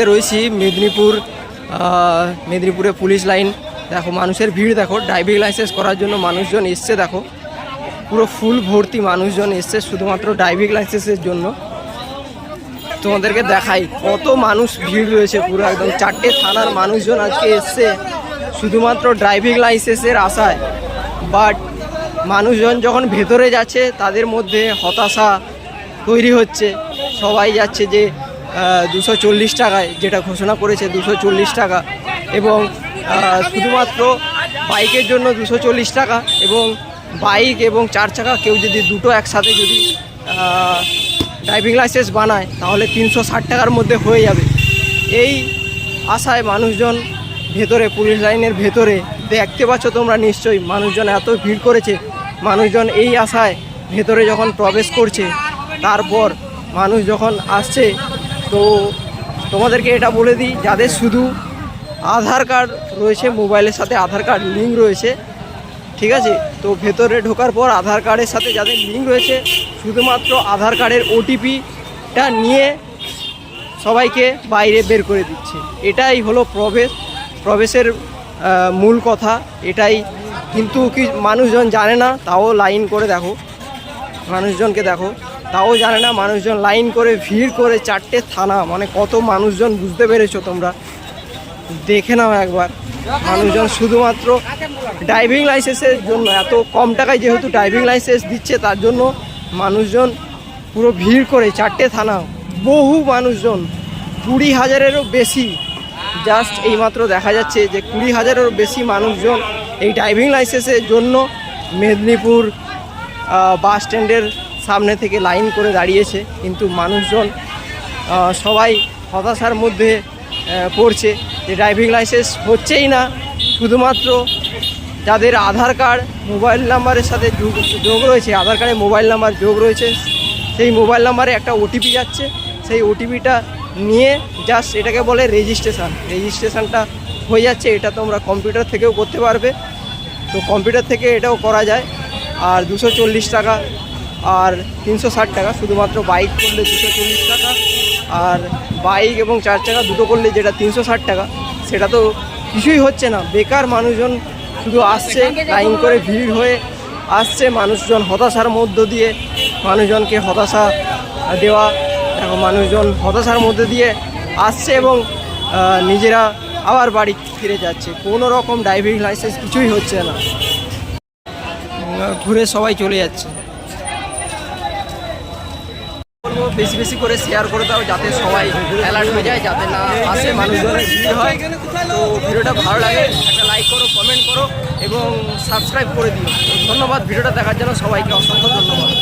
মুহূর্তে রয়েছি, মেদিনীপুর মেদিনীপুরে পুলিশ লাইন। দেখো, মানুষের ভিড় দেখো ড্রাইভিং লাইসেন্স করার জন্য মানুষজন এসছে, দেখো। পুরো ফুল ভর্তি মানুষজন এসছে, শুধুমাত্র ড্রাইভিং লাইসেন্সের জন্য। তোমাদেরকে দেখাই, কত মানুষ ভিড় রয়েছে, পুরো একদম চারটে থানার মানুষজন আজকে এসছে, শুধুমাত্র ড্রাইভিং লাইসেন্সের আশায়। বাট মানুষজন যখন ভেতরে যাচ্ছে, তাদের মধ্যে হতাশা তৈরি হচ্ছে। সবাই যাচ্ছে যে দুশো চল্লিশ টাকায় যেটা ঘোষণা করেছে, দুশো চল্লিশ টাকা। এবং শুধুমাত্র বাইকের জন্য দুশো চল্লিশ টাকা এবং বাইক এবং চার চাকা কেউ যদি দুটো একসাথে যদি ড্রাইভিং লাইসেন্স বানায়, তাহলে তিনশো ষাট টাকার মধ্যে হয়ে যাবে। এই আশায় মানুষজন ভেতরে, পুলিশ লাইনের ভেতরে, দেখতে পাচ্ছ তোমরা নিশ্চয়ই, মানুষজন এত ভিড় করেছে। মানুষজন এই আশায় ভেতরে যখন প্রবেশ করছে, তারপর মানুষ যখন আসছে তো তোমাদেরকে এটা বলে দিই, যাদের শুধু আধার কার্ড রয়েছে, মোবাইলের সাথে আধার কার্ড লিঙ্ক রয়েছে, ঠিক আছে? তো ভেতরে ঢোকার পর আধার কার্ডের সাথে যাদের লিঙ্ক রয়েছে, শুধুমাত্র আধার কার্ডের ওটিপিটা নিয়ে সবাইকে বাইরে বের করে দিচ্ছে। এটাই হলো প্রবেশ, প্রবেশের মূল কথা, এটাই। কিন্তু কি, মানুষজন জানে না, তাও লাইন করে দেখো। মানুষজনকে দেখো। তাও জানে না, মানুষজন লাইন করে ভিড় করে চারটে থানা মানে কত মানুষজন বুঝতে পেরেছ তোমরা? দেখে নাও একবার। মানুষজন শুধুমাত্র ড্রাইভিং লাইসেন্সের জন্য, এত কম টাকায় যেহেতু ড্রাইভিং লাইসেন্স দিচ্ছে, তার জন্য মানুষজন পুরো ভিড় করে চারটে থানা। বহু মানুষজন, কুড়ি হাজারেরও বেশি। জাস্ট এইমাত্র দেখা যাচ্ছে যে কুড়ি হাজারেরও বেশি মানুষজন এই ড্রাইভিং লাইসেন্সের জন্য মেদিনীপুর বাস স্ট্যান্ডের সামনে থেকে লাইন করে দাঁড়িয়েছে, কিন্তু মানুষজন সবাই হতাশার মধ্যে পড়ছে যে ড্রাইভিং লাইসেন্স হচ্ছেই না। শুধুমাত্র যাদের আধার কার্ড মোবাইল নাম্বারের সাথে যোগ যোগ রয়েছে, আধার কার্ডে মোবাইল নাম্বার যোগ রয়েছে, সেই মোবাইল নাম্বারে একটা ওটিপি যাচ্ছে। সেই ওটিপিটা নিয়ে জাস্ট এটাকে বলে রেজিস্ট্রেশন রেজিস্ট্রেশনটা হয়ে যাচ্ছে, এটা তোমরা কম্পিউটার থেকেও করতে পারবে। তো কম্পিউটার থেকে এটাও করা যায়। আর দুশো টাকা আর তিনশো ষাট টাকা। শুধুমাত্র বাইক করলে দুশো চল্লিশ টাকা আর বাইক এবং চার চাকা দুটো করলে যেটা তিনশো ষাট টাকা সেটা তো কিছুই হচ্ছে না। বেকার মানুষজন শুধু আসছে লাইন করে ভিড় হয়ে আসছে মানুষজন হতাশার মধ্য দিয়ে মানুষজনকে হতাশা দেওয়া দেখো মানুষজন হতাশার মধ্যে দিয়ে আসছে এবং নিজেরা আবার বাড়ি ফিরে যাচ্ছে। কোনো রকম ড্রাইভিং লাইসেন্স কিছুই হচ্ছে না। ঘুরে সবাই চলে যাচ্ছে। বেশি বেশি করে শেয়ার করে দাও যাতে সবাই অ্যালার্ট হয়ে যায়, যাতে না আসে মানুষজনের ভিড় হয়, তো ভিডিওটা ভালো লাগে, একটা লাইক করো কমেন্ট করো এবং সাবস্ক্রাইব করে দিও। ধন্যবাদ, ভিডিওটা দেখার জন্য সবাইকে অসংখ্য ধন্যবাদ।